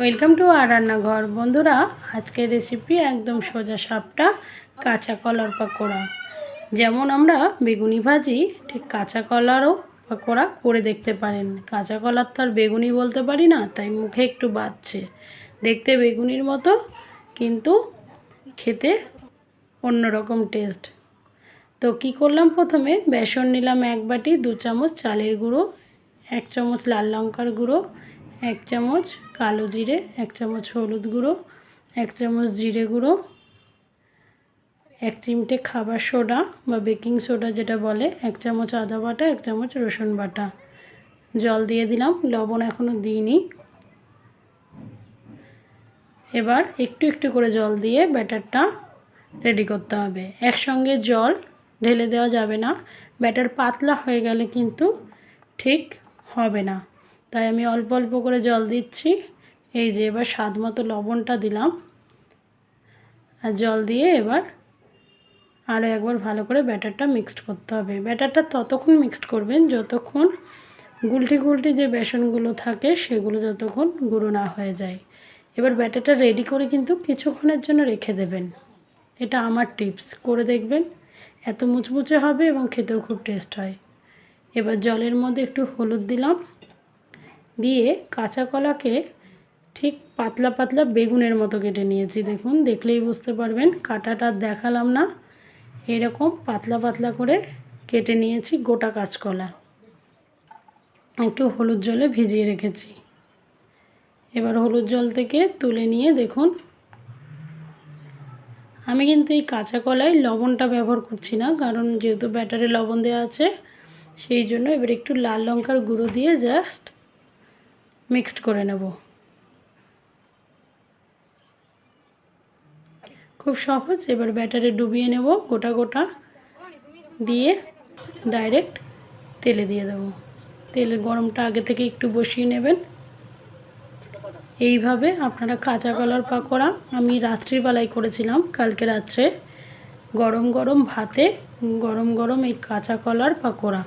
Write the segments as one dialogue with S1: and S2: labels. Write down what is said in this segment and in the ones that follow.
S1: Welcome to আর রান্নাঘর। বন্ধুরা, আজকের রেসিপি একদম সোজা সাপটা কাঁচা কলার পাকোড়া। যেমন আমরা বেগুনি ভাজি, ঠিক কাঁচা কলারও পাকোড়া করে দেখতে পারেন। কাঁচা কলার তো আর বেগুনি বলতে পারি না, তাই মুখে একটু বাজছে। দেখতে বেগুনির মতো, কিন্তু খেতে অন্যরকম টেস্ট তো কি করলাম প্রথমে, বেসন নিলাম এক বাটি, দু চামচ চালের গুঁড়ো, এক চামচ লাল লঙ্কার গুঁড়ো এক চামচ কালো জিরে, এক চামচ হলুদ গুঁড়ো, এক চামচ জিরে গুঁড়ো, এক চিমটে খাবার সোডা বা বেকিং সোডা যেটা বলে, এক চামচ আদা বাটা, এক চামচ রসুন বাটা। জল দিয়ে দিলাম, লবণ এখনও দিইনি। এবার একটু একটু করে জল দিয়ে ব্যাটারটা রেডি করতে হবে। একসঙ্গে জল ঢেলে দেওয়া যাবে না। ব্যাটার পাতলা হয়ে গেলে কিন্তু ঠিক হবে না। তাই আমি অল্প অল্প করে জল দিচ্ছি। এই যে এবার স্বাদ মতো লবণটা দিলাম। আর জল দিয়ে এবার আরও একবার ভালো করে ব্যাটারটা মিক্সড করতে হবে। ব্যাটারটা ততক্ষণ মিক্সড করবেন যতক্ষণ গুলটি গুলটি যে বেসনগুলো থাকে সেগুলো যতক্ষণ গুঁড়ো না হয়ে যায়। এবার ব্যাটারটা রেডি করে কিন্তু কিছুক্ষণের জন্য রেখে দেবেন। এটা আমার টিপস করে দেখবেন, এত মুচমুচে হবে এবং খেতেও খুব টেস্ট হয়। এবার জলের মধ্যে একটু হলুদ দিলাম। দিয়ে কাঁচা কলাকে ঠিক পাতলা পাতলা বেগুনের মতো কেটে নিয়েছি। দেখুন, দেখলেই বুঝতে পারবেন, কাটাটা দেখালাম না। এরকম পাতলা পাতলা করে কেটে নিয়েছি গোটা কাঁচকলা। একটু হলুদ জলে ভিজিয়ে রেখেছি। এবার হলুদ জল থেকে তুলে নিয়ে দেখুন। আমি কিন্তু এই কাঁচা কলায় লবণটা ব্যবহার করছি না, কারণ যেহেতু ব্যাটারে লবণ দেওয়া আছে, সেই জন্য এবার একটু লাল লঙ্কার গুঁড়ো দিয়ে জাস্ট মিক্সড করে নেব। খুব সহজ, এবার ব্যাটারে ডুবিয়ে নেব গোটা গোটা। দিয়ে ডাইরেক্ট তেলে দিয়ে দেব। তেলের গরমটা আগে থেকে একটু বসিয়ে নেবেন। এইভাবে আপনারা কাঁচা কলার পাকোড়া আমি রাত্রিবেলায় করেছিলাম, কালকে রাত্রে। গরম গরম ভাতে গরম গরম এই কাঁচা কলার পাকোড়া।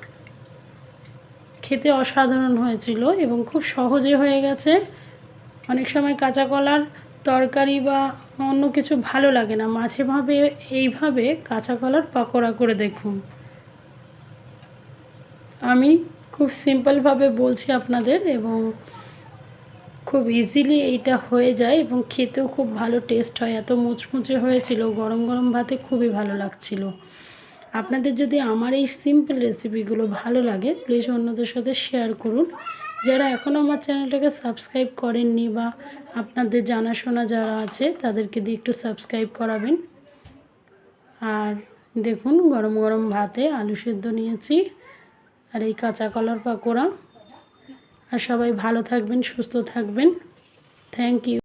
S1: খেতে অসাধারণ হয়েছিল এবং খুব সহজে হয়ে গেছে। অনেক সময় কাঁচা কলার তরকারি বা অন্য কিছু ভালো লাগে না। মাঝে ভাবে এইভাবে কাঁচা কলার পাকোড়া করে দেখুন। আমি খুব সিম্পলভাবে বলছি আপনাদের এবং খুব ইজিলি এইটা হয়ে যায় এবং খেতেও খুব ভালো টেস্ট হয়। এত মুচমুচে হয়েছিল, গরম গরম ভাতে খুবই ভালো লাগছিল। আপনাদের যদি আমার এই সিম্পল রেসিপিগুলো ভালো লাগে প্লিজ অন্যদের সাথে শেয়ার করুন। যারা এখনও আমার চ্যানেলটাকে সাবস্ক্রাইব করেননি বা আপনাদের জানাশোনা যারা আছে, তাদেরকে দিয়ে একটু সাবস্ক্রাইব করাবেন। আর দেখুন, গরম গরম ভাতে আলু সেদ্ধ নিয়েছি আর এই কাঁচা কলার পাকোড়া। আর সবাই ভালো থাকবেন, সুস্থ থাকবেন। Thank you